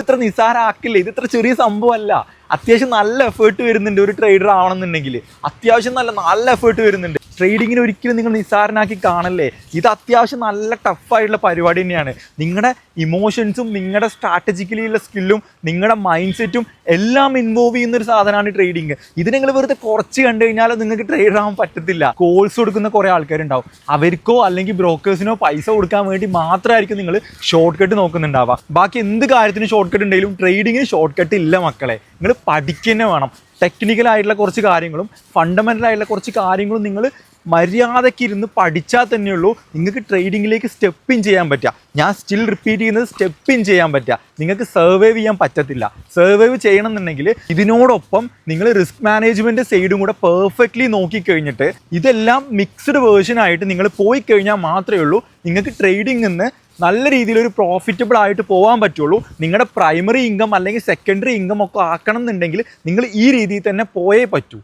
ഇത്ര നിസ്സാരാക്കില്ല. ഇത് ഇത്ര ചെറിയ സംഭവമല്ല. അത്യാവശ്യം നല്ല എഫേർട്ട് വരുന്നുണ്ട് ഒരു ട്രേഡർ ആവണമെന്നുണ്ടെങ്കിൽ. അത്യാവശ്യം നല്ല നല്ല എഫേർട്ട് വരുന്നുണ്ട്. ട്രേഡിങ്ങിന് ഒരിക്കലും നിങ്ങൾ നിസ്സാരനാക്കി കാണല്ലേ? ഇത് അത്യാവശ്യം നല്ല ടഫായിട്ടുള്ള പരിപാടി തന്നെയാണ്. നിങ്ങളുടെ ഇമോഷൻസും നിങ്ങളുടെ സ്ട്രാറ്റജിക്കലിയുള്ള സ്കില്ലും നിങ്ങളുടെ മൈൻഡ് സെറ്റും എല്ലാം ഇൻവോൾവ് ചെയ്യുന്ന ഒരു സാധനമാണ് ട്രേഡിങ് ഇത് നിങ്ങൾ വെറുതെ കുറച്ച് കണ്ടു കഴിഞ്ഞാൽ നിങ്ങൾക്ക് ട്രേഡർ ആവാൻ പറ്റത്തില്ല. കോഴ്സ് കൊടുക്കുന്ന കുറേ ആൾക്കാരുണ്ടാവും. അവർക്കോ അല്ലെങ്കിൽ ബ്രോക്കേഴ്സിനോ പൈസ കൊടുക്കാൻ വേണ്ടി മാത്രമായിരിക്കും നിങ്ങൾ ഷോർട്ട് കട്ട് നോക്കുന്നുണ്ടാവുക. ബാക്കി എന്ത് കാര്യത്തിനും ഷോർട്ട് കട്ട് ഉണ്ടെങ്കിലും ട്രേഡിങ്ങിന് ഷോർട്ട് കട്ട് ഇല്ല മക്കളെ. നിങ്ങൾ പഠിക്കുക വേണം. ടെക്നിക്കലായിട്ടുള്ള കുറച്ച് കാര്യങ്ങളും ഫണ്ടമെന്റൽ ആയിട്ടുള്ള കുറച്ച് കാര്യങ്ങളും നിങ്ങൾ മര്യാദയ്ക്ക് ഇരുന്ന് പഠിച്ചാൽ തന്നെയുള്ളൂ നിങ്ങൾക്ക് ട്രേഡിങ്ങിലേക്ക് സ്റ്റെപ്പ് ഇൻ ചെയ്യാൻ പറ്റുക. ഞാൻ സ്റ്റിൽ റിപ്പീറ്റ് ചെയ്യുന്നത് സ്റ്റെപ്പ് ഇൻ ചെയ്യാൻ പറ്റുക. നിങ്ങൾക്ക് സർവൈവ് ചെയ്യാൻ പറ്റത്തില്ല. സർവൈവ് ചെയ്യണം എന്നുണ്ടെങ്കിൽ ഇതിനോടൊപ്പം നിങ്ങൾ റിസ്ക് മാനേജ്മെന്റ് സൈഡും കൂടെ പെർഫെക്റ്റ്ലി നോക്കിക്കഴിഞ്ഞിട്ട് ഇതെല്ലാം മിക്സ്ഡ് വേർഷൻ ആയിട്ട് നിങ്ങൾ പോയി കഴിഞ്ഞാൽ മാത്രമേ ഉള്ളൂ. നിങ്ങൾക്ക് ട്രേഡിംഗ് നിന്ന് നല്ല രീതിയിൽ ഒരു പ്രോഫിറ്റബിൾ ആയിട്ട് പോകാൻ പറ്റുള്ളൂ. നിങ്ങളുടെ പ്രൈമറി ഇൻകം അല്ലെങ്കിൽ സെക്കൻഡറി ഇൻകം ഒക്കെ ആക്കണം എന്നുണ്ടെങ്കിൽ നിങ്ങൾ ഈ രീതിയിൽ തന്നെ പോയേ പറ്റൂ.